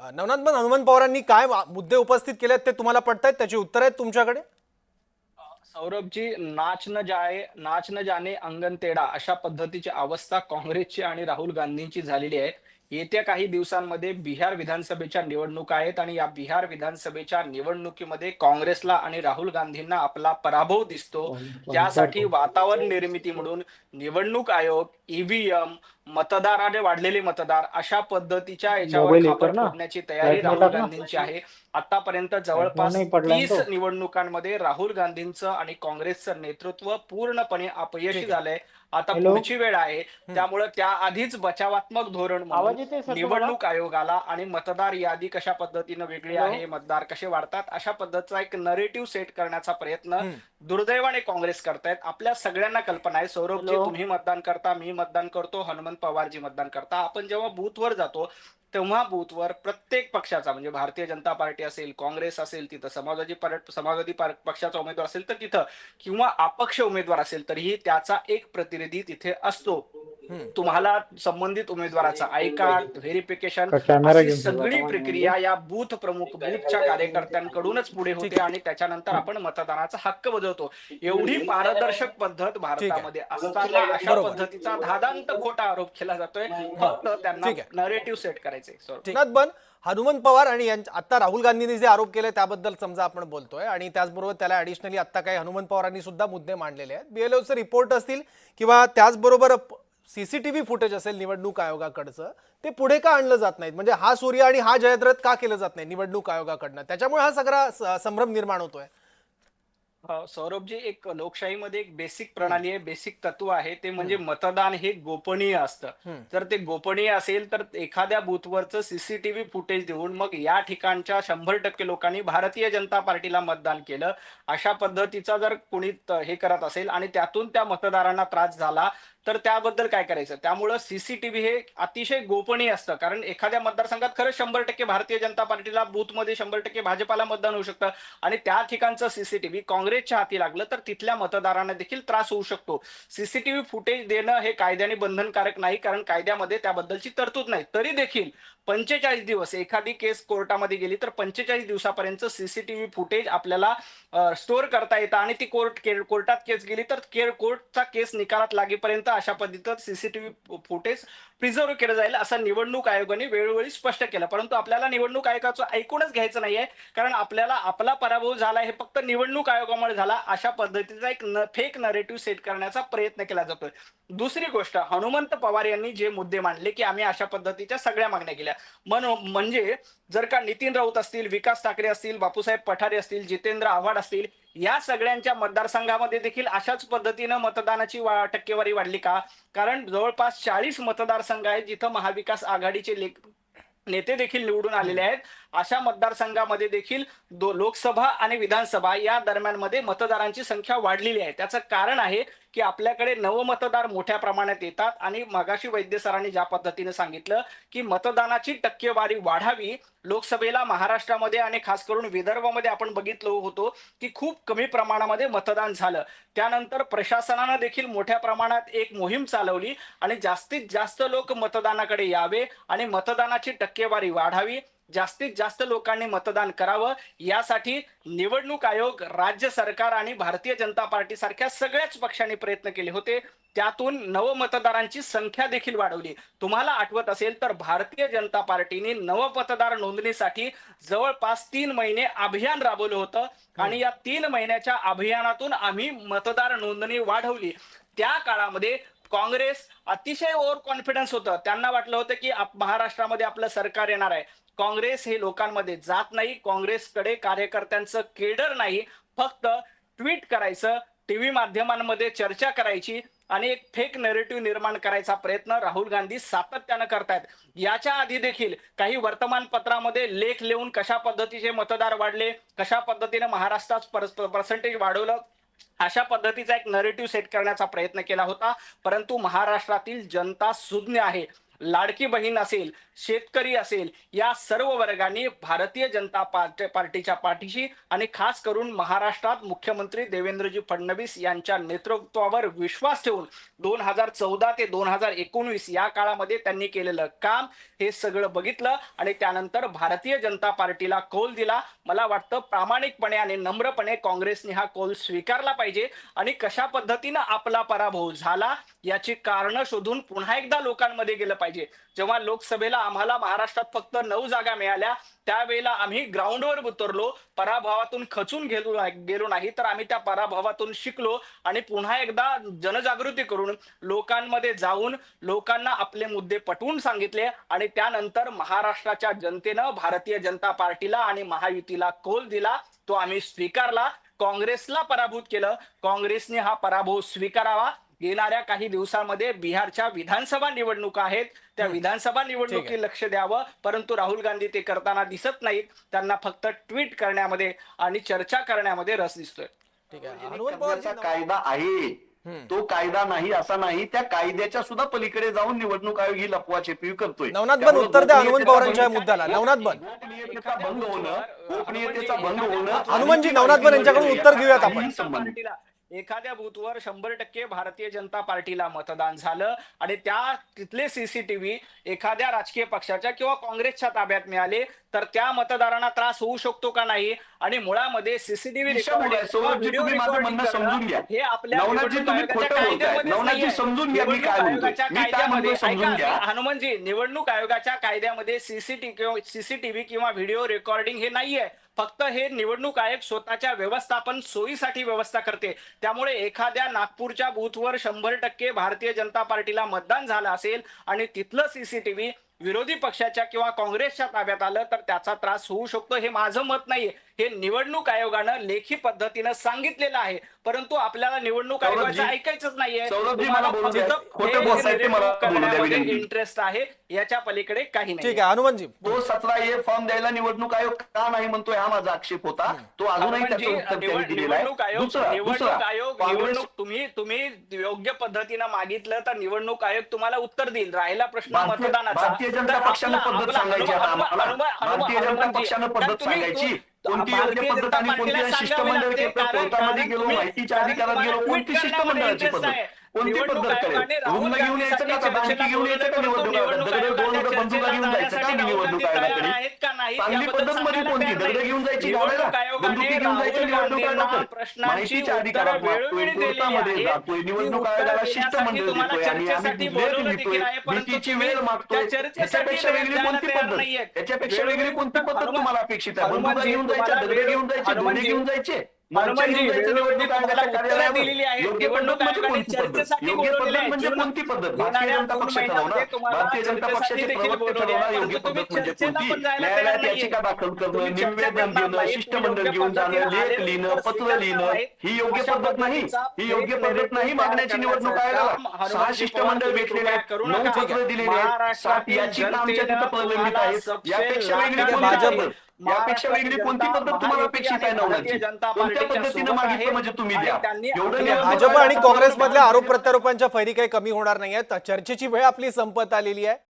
नवनाथ पण हनुमान पवारांनी काय मुद्दे उपस्थित केले ते तुम्हाला पडतायत त्याची उत्तर आहेत तुमच्याकडे? सौरभजी नाच न जाय नाच न जाणे अंगण तेडा अशा पद्धतीची अवस्था काँग्रेसची आणि राहुल गांधींची झालेली आहे. येत्या काही दिवसांमध्ये बिहार विधानसभेच्या निवडणुका आहेत आणि या बिहार विधानसभेच्या निवडणुकीमध्ये काँग्रेसला आणि राहुल गांधींना आपला पराभव दिसतो त्यासाठी वातावरण निर्मिती म्हणून निवडणूक आयोग ईव्हीएम मतदाराने वाढलेले मतदार अशा पद्धतीच्या याच्यावर? फोडण्याची तयारी राहुल? गांधींची आहे आतापर्यंत जवळपास तीस. निवडणुकांमध्ये राहुल गांधींचं आणि काँग्रेसचं नेतृत्व पूर्णपणे अपयशी. झालंय आता? पुढची वेळ आहे त्यामुळे त्याआधीच बचावात्मक धोरण निवडणूक आयोगाला आणि मतदार यादी कशा पद्धतीनं वेगळी? आहे मतदार कसे वाढतात अशा पद्धतीचा एक नरेटिव्ह सेट करण्याचा प्रयत्न. दुर्दैवाने काँग्रेस करतायत आपल्या सगळ्यांना कल्पना आहे सौरभजी? तुम्ही मतदान करता मी मतदान करतो हनुमंत पवारजी मतदान करता आपण जेव्हा बूथवर जातो तेव्हा बूथवर प्रत्येक पक्षाचा म्हणजे भारतीय जनता पार्टी असेल काँग्रेस असेल तिथं समाजवादी पार्ट समाजवादी पक्षाचा उमेदवार असेल तर तिथं किंवा अपक्ष उमेदवार असेल तरीही त्याचा एक प्रतिनिधी तिथे असतो. तुम्हाला संबंधित उमेदवाराचा आय कार्ड व्हेरिफिकेशन सगळी प्रक्रिया या बूथ प्रमुख बूथच्या कार्यकर्त्यांकडूनच पुढे होते आणि त्याच्यानंतर आपण मतदानाचा हक्क बजावतो. एवढी पारदर्शक पद्धत भारतामध्ये असताना अशा. पद्धतीचा धादांत खोटा आरोप केला जातोय. फक्त त्यांना. नरेटिव्ह सेट करायचे हनुमंत पवार आणि यांच्या- आता राहुल गांधींनी जे आरोप केले त्याबद्दल समजा आपण बोलतोय. आणि त्याचबरोबर त्याला ऍडिशनली आता काही हनुमंत पवारांनी सुद्धा मुद्दे मांडलेले आहेत. बीएलओचे रिपोर्ट असतील किंवा त्याचबरोबर सीसीटीव्ही फुटेज असेल निवडणूक आयोगाकडचं ते पुढे का आणलं जात नाहीत? म्हणजे हा सूर्य आणि हा जयद्रथ का केलं जात नाही निवडणूक आयोगाकडनं? त्याच्यामुळे हा सगळा संभ्रम निर्माण होतोय. सौरभजी एक लोकशाहीमध्ये एक बेसिक प्रणाली आहे बेसिक तत्व आहे ते म्हणजे मतदान हे गोपनीय असतं. जर ते गोपनीय असेल तर एखाद्या बूथवरचं सीसीटीव्ही फुटेज देऊन मग या ठिकाणच्या शंभर टक्के लोकांनी भारतीय जनता पार्टीला मतदान केलं. अशा पद्धतीचा जर कोणी हे करत असेल आणि त्यातून त्या मतदारांना त्रास झाला तर त्याबद्दल काय करायचं? त्यामुळं सीसीटीव्ही हे अतिशय गोपनीय असतं. कारण एखाद्या मतदारसंघात खरंच शंभर टक्के भारतीय जनता पार्टीला बूथमध्ये शंभर टक्के भाजपाला मतदान होऊ शकतं. आणि त्या ठिकाणचं सीसीटीव्ही काँग्रेसच्या हाती लागलं तर तिथल्या मतदारांना देखील त्रास होऊ शकतो. सीसीटीव्ही फुटेज देणं हे कायद्याने बंधनकारक नाही कारण कायद्यामध्ये त्याबद्दलची तरतूद नाही. तरी देखील पंचेचाळीस दिवस एखादी केस कोर्टामध्ये गेली तर पंचेचाळीस दिवसापर्यंत सीसीटीव्ही फुटेज आपल्याला स्टोअर करता येतं. आणि ती कोर्ट कोर्टात केस गेली तर के- कोर्टचा केस निकालात लागेपर्यंत अशा पद्धतीत सीसीटीव्ही फुटेज प्रिझर्व्ह केलं जाईल असं निवडणूक आयोगाने वेळोवेळी स्पष्ट केलं. परंतु आपल्याला निवडणूक आयोगाचं ऐकूनच घ्यायचं नाहीये कारण आपल्याला आपला पराभव झाला हे फक्त निवडणूक आयोगामुळे झाला अशा पद्धतीचा एक फेक नरेटिव्ह सेट करण्याचा प्रयत्न केला जातोय. दुसरी गोष्ट हनुमंत पवार यांनी जे मुद्दे मांडले की आम्ही अशा पद्धतीच्या सगळ्या मागण्या केल्या. म्हणून म्हणजे जर का नितीन राऊत असतील विकास ठाकरे असतील बापूसाहेब पठारे असतील जितेंद्र आव्हाड असतील या सगळ्यांच्या मतदारसंघामध्ये देखील अशाच पद्धतीनं मतदानाची वा- टक्केवारी वाढली का? कारण जवळपास चाळीस मतदारसंघ आहेत जिथं महाविकास आघाडीचे लेख नेते देखील निवडून आलेले आहेत. अशा मतदारसंघामध्ये देखील दो लोकसभा आणि विधानसभा या दरम्यानमध्ये मतदारांची संख्या वाढलेली आहे. त्याचं कारण आहे की आपल्याकडे नवमतदार मोठ्या प्रमाणात येतात आणि मगाशी वैद्य सरांनी ज्या पद्धतीने सांगितलं की मतदानाची टक्केवारी वाढावी लोकसभेला महाराष्ट्रामध्ये आणि खास करून विदर्भामध्ये आपण बघितलो होतो की खूप कमी प्रमाणामध्ये मतदान झालं. त्यानंतर प्रशासनानं देखील मोठ्या प्रमाणात एक मोहीम चालवली आणि जास्तीत जास्त लोक मतदानाकडे यावे आणि मतदानाची टक्केवारी वाढावी. जास्तीत जास्त लोकांनी मतदान करावं. यासाठी निवडणूक आयोग राज्य सरकार आणि भारतीय जनता पार्टी सारख्या सगळ्याच पक्षांनी प्रयत्न केले होते. त्यातून नवमतदारांची संख्या देखील वाढवली. तुम्हाला आठवत असेल तर भारतीय जनता पार्टीने नवमतदार नोंदणीसाठी जवळपास तीन महिने अभियान राबवलं होतं. आणि या तीन महिन्याच्या अभियानातून आम्ही मतदार नोंदणी वाढवली. त्या काळामध्ये काँग्रेस अतिशय ओव्हर कॉन्फिडन्स होतं. त्यांना वाटलं होतं की आप- महाराष्ट्रामध्ये आपलं सरकार येणार आहे. काँग्रेस हे लोकांमध्ये जात नाही. काँग्रेसकडे कार्यकर्त्यांचं केडर नाही. फक्त ट्विट करायचं टीव्ही माध्यमांमध्ये चर्चा करायची आणि एक फेक नेरेटिव्ह निर्माण करायचा प्रयत्न राहुल गांधी सातत्यानं करतायत. याच्या आधी देखील काही वर्तमानपत्रामध्ये लेख लिहून कशा पद्धतीचे मतदार वाढले कशा पद्धतीने महाराष्ट्रात पर्सेंटेज वाढवलं अशा पद्धतीचा एक नरेटिव्ह सेट करण्याचा प्रयत्न केला होता. परंतु महाराष्ट्रातील जनता सुज्ञ आहे. लाडकी बहीण असेल शेतकरी असेल या सर्व वर्गांनी भारतीय जनता पार्टी पार्टीच्या पाठीशी आणि खास करून महाराष्ट्रात मुख्यमंत्री देवेंद्रजी फडणवीस यांच्या नेतृत्वावर विश्वास ठेवून दोन हजार चौदा ते दोन हजार एकोणवीस या काळामध्ये त्यांनी केलेलं काम हे सगळं बघितलं आणि त्यानंतर भारतीय जनता पार्टीला कौल दिला. मला वाटतं प्रामाणिकपणे आणि नम्रपणे काँग्रेसने हा कौल स्वीकारला पाहिजे आणि कशा पद्धतीनं आपला पराभव झाला याची कारण शोधून पुन्हा एकदा लोकांमध्ये गेलं पाहिजे. जेव्हा लोकसभेला आम्हाला महाराष्ट्रात फक्त नऊ जागा मिळाल्या त्यावेळेला आम्ही ग्राउंडवर उतरलो पराभवातून खचून गेलो गेलो नाही तर आम्ही त्या पराभवातून शिकलो आणि पुन्हा एकदा जनजागृती करून लोकांमध्ये जाऊन लोकांना आपले मुद्दे पटवून सांगितले आणि त्यानंतर महाराष्ट्राच्या जनतेनं भारतीय जनता पार्टीला आणि महायुतीला कौल दिला तो आम्ही स्वीकारला. काँग्रेसला पराभूत केलं. काँग्रेसने हा पराभव स्वीकारावा. येणाऱ्या काही दिवसांमध्ये बिहारच्या विधानसभा निवडणुका आहेत. त्या विधानसभा निवडणुकी लक्ष द्यावं. परंतु राहुल गांधी ते करताना दिसत नाहीत. त्यांना फक्त ट्विट करण्यामध्ये आणि चर्चा करण्यामध्ये रस दिसतोय. ठीक आहे. कर्जाचा कायदा आहे. तो कायदा नाही असा नाही. त्या कायद्याच्या सुद्धा पलीकडे जाऊन निवडणूक आयोग ही लपवाछपवी करतोय. नवनाथ बन उत्तर द्या हनुमंत पवारांच्या मुद्द्याला. नवनाथ बन गोपनीयतेचा भंग होणं गोपनीयतेचा भंग होणं हनुमानजी, नवनाथ बन यांच्याकडून उत्तर घेऊयात आपण. एखाद्या बूथवर शंभर टक्के भारतीय जनता पार्टीला मतदान झालं आणि त्या तिथले सीसीटीव्ही एखाद्या राजकीय पक्षाच्या किंवा काँग्रेसच्या ताब्यात मिळाले तर त्या मतदारांना त्रास होऊ शकतो का नाही? आणि मुळामध्ये सीसीटीव्ही समजून घ्या. हे आपल्या. हनुमानजी निवडणूक आयोगाच्या कायद्यामध्ये सीसीटीव्ही सीसीटीव्ही किंवा व्हिडिओ रेकॉर्डिंग हे नाहीये. फक्त हे निवडणूक आयोग स्वतःच्या व्यवस्थापन सोयीसाठी व्यवस्था करते. त्यामुळे एखाद्या नागपूरच्या बूथवर शंभर टक्के भारतीय जनता पार्टीला मतदान झालं असेल आणि तिथलं सीसीटीव्ही विरोधी पक्षाच्या किंवा काँग्रेसच्या ताब्यात आलं तर त्याचा त्रास होऊ शकतो हे माझं मत नाहीये. हे निवडणूक आयोगानं लेखी पद्धतीनं सांगितलेलं आहे. परंतु आपल्याला निवडणूक आयोगाचं ऐकायचंच नाहीये. इंटरेस्ट आहे. याच्या पलीकडे काही नाही. ठीक आहे हनुमानजी. तो सतरा ए फॉर्म द्यायला निवडणूक आयोग का नाही म्हणतोय हा माझा आक्षेप होता. तो अजूनही निवडणूक आयोग दुसरा निवडणूक आयोग निवडणूक तुम्ही तुम्ही योग्य पद्धतीनं मागितलं तर निवडणूक आयोग तुम्हाला उत्तर देईल. राहिला प्रश्न मतदानाचा. भारतीय जनता पक्षानं पद्धत सांगायची आता भारतीय जनता पक्षानं पद्धत सांगायची. कोणती योग्य पद्धत आणि कोणती शिष्टमंडळ कोर्टामध्ये गेलो माहितीच्या अधिकारात गेलो कोणती शिष्टमंडळाची पद्धत. कोणती पद्धत करेल? रुग्ण घेऊन यायचं का दांडकी घेऊन यायचं का निवडणूक दोन निवडणूक बंदुका घेऊन जायचं? का निवडणूक चर्चेला आयोगाकडे आहेत का नाही चांगली पद्धत मध्ये कोणती? दगड. घेऊन जायची बंदुकी घेऊन जायचं निवडणूक आयोगाकडे माहितीच्या अधिकारात कोर्टामध्ये. जातोय. निवडणूक आयोगाला शिष्टमंडळ देतोय आणि आम्ही परंतु भीतीची वेळ मागतोय. त्याच्यापेक्षा वेगळी कोणती पद्धत. त्याच्यापेक्षा वेगळी कोणती पद्धत तुम्हाला अपेक्षित आहे? बंदुका घेऊन जायच्या दगड घेऊन जायचे दोन्ही घेऊन जायचे? दिलेली निवडणूक म्हणजे आयोगाने चर्चेसाठी बोलवलेलं आहे. म्हणजे जून- कोणती पद्धत येणाऱ्या भारतीय जनता दोन पक्ष ठरवणार महिन्यामध्ये तुम्हाला भारतीय जनता चर्चेसाठी पक्षाचे देखील प्रवक्ते बोलवले ठरवणार आहे. योग्य परंतु तुम्ही पद्धत म्हणजे कोणती न्यायालयात. याचिका दाखल करणं निवेदन देणं. शिष्टमंडळ घेऊन जाणं लेख लिहिणं पत्र लिहिणं. ही योग्य पद्धत नाही ही योग्य पद्धत नाही मागण्याची निवडणूक आयोगाला सहा शिष्टमंडळ भेटलेले आहेत नऊ. पत्र दिलेली आहेत सात याचिका आमच्या तिथं प्रलंबित आहेत यापेक्षा वेगळी यापेक्षा वेगळी कोणती पद्धत तुम्हाला अपेक्षित आहे जनता कोणत्या पार्टीच्या पद्धतीनं मागितलं. म्हणजे तुम्ही द्या? एवढं भाजप आणि काँग्रेसमधल्या आरोप प्रत्यारोपांच्या फैरी काही कमी होणार नाहीये चर्चेची वेळ आपली संपत आलेली आहे.